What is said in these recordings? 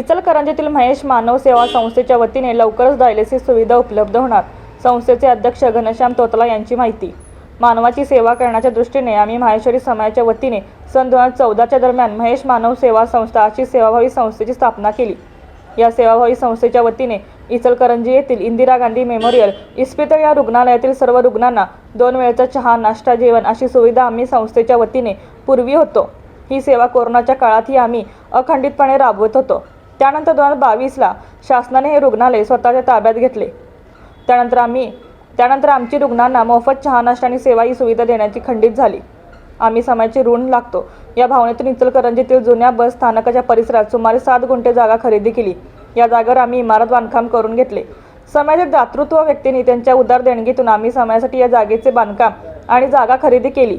इचलकरंजीतील महेश मानव सेवा संस्थेच्या वतीने लवकरच डायलिसिस सुविधा उपलब्ध होणार संस्थेचे अध्यक्ष घनश्याम तोतला यांची माहिती. मानवाची सेवा करण्याच्या दृष्टीने आम्ही माहेश्वरी समाजाच्या वतीने सन दोन हजार चौदाच्या दरम्यान महेश मानव सेवा संस्था अशी सेवाभावी संस्थेची स्थापना केली. या सेवाभावी संस्थेच्या वतीने इचलकरंजी येथील इंदिरा गांधी मेमोरियल इस्पितळ या रुग्णालयातील सर्व रुग्णांना दोन वेळचा चहा नाश्ता जेवण अशी सुविधा आम्ही संस्थेच्या वतीने पूर्वी होतो. ही सेवा कोरोनाच्या काळातही आम्ही अखंडितपणे राबवत होतो. त्यानंतर दोन हजार बावीसला शासनाने हे रुग्णालय स्वतःच्या ताब्यात घेतले. त्यानंतर आम्ही त्यानंतर आमची रुग्णांना मोफत चहा नाश्ता आणि सेवा ही सुविधा देण्याची खंडित झाली. आम्ही समाजाची ऋण लागतो. या भावनेतून इचलकरंजीतील जुन्या बस स्थानकाच्या परिसरात सुमारे सात गुंठे जागा खरेदी केली. या जागेवर आम्ही इमारत बांधकाम करून घेतले. समाजात दातृत्व व्यक्तींनी त्यांच्या उदार देणगीतून आम्ही समाजासाठी या जागेचे बांधकाम आणि जागा खरेदी केली.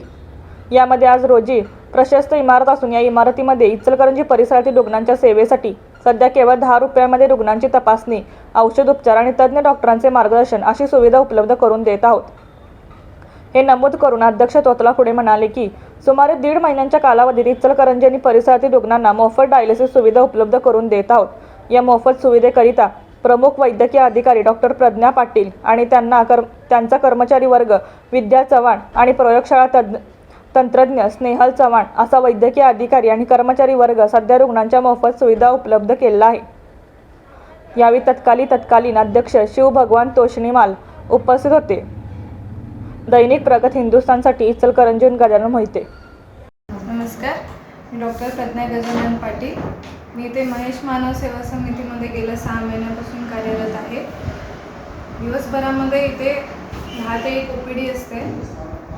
यामध्ये आज रोजी प्रशस्त इमारत असून या इमारतीमध्ये इचलकरंजी परिसरातील रुग्णांच्या सेवेसाठी सध्या केवळ दहा रुपयामध्ये रुग्णांची तपासणी औषध उपचार आणि तज्ज्ञ डॉक्टरांचे मार्गदर्शन अशी सुविधा उपलब्ध करून देत आहोत. हे नमूद करून अध्यक्ष तोतला पुढे म्हणाले की सुमारे दीड महिन्यांच्या कालावधीत इचलकरंजी आणि परिसरातील रुग्णांना मोफत डायलिसिस सुविधा उपलब्ध करून देत आहोत. या मोफत सुविधेकरिता प्रमुख वैद्यकीय अधिकारी डॉक्टर प्रज्ञा पाटील आणि त्यांना कर त्यांचा कर्मचारी वर्ग विद्या चव्हाण आणि प्रयोगशाळा तज्ज्ञ तंत्रज्ञ स्नेहल चव्हाण असा वैद्यकीय अधिकारी आणि कर्मचारी वर्ग सध्या रुग्णांच्या मोफत सुविधा उपलब्ध केलेला आहे यावेळी तत्कालीन तत्कालीन अध्यक्ष शिव भगवान तोषणीमाल उपस्थित होते. दैनिक प्रगत हिंदुस्थानसाठी इचलकरंजीहून गजानन मोहिते. नमस्कार मी डॉक्टर प्रज्ञा गजानन पाटील. मी इथे महेश मानव सेवा समितीमध्ये गेल्या सहा महिन्यापासून कार्यरत आहे. दिवसभरामध्ये इथे दहा ते एक ओ पी डी असते.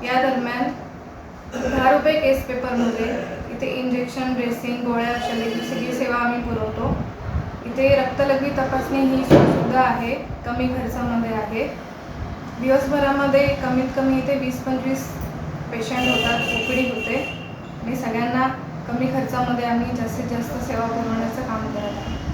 या दरम्यान दहा रुपये केस पेपरमध्ये. इथे इंजेक्शन ड्रेसिंग गोळ्या औषधे सगळी सेवा आम्ही पुरवतो. इथे रक्तलघवी तपासणी ही सुद्धा आहे कमी खर्चामध्ये आहे. दिवसभरामध्ये कमीत कमी इथे वीस पंचवीस पेशंट होतात ओपीडी होते. आणि सगळ्यांना कमी खर्चामध्ये आम्ही जास्तीत जास्त सेवा पुरवण्याचं काम करत आहे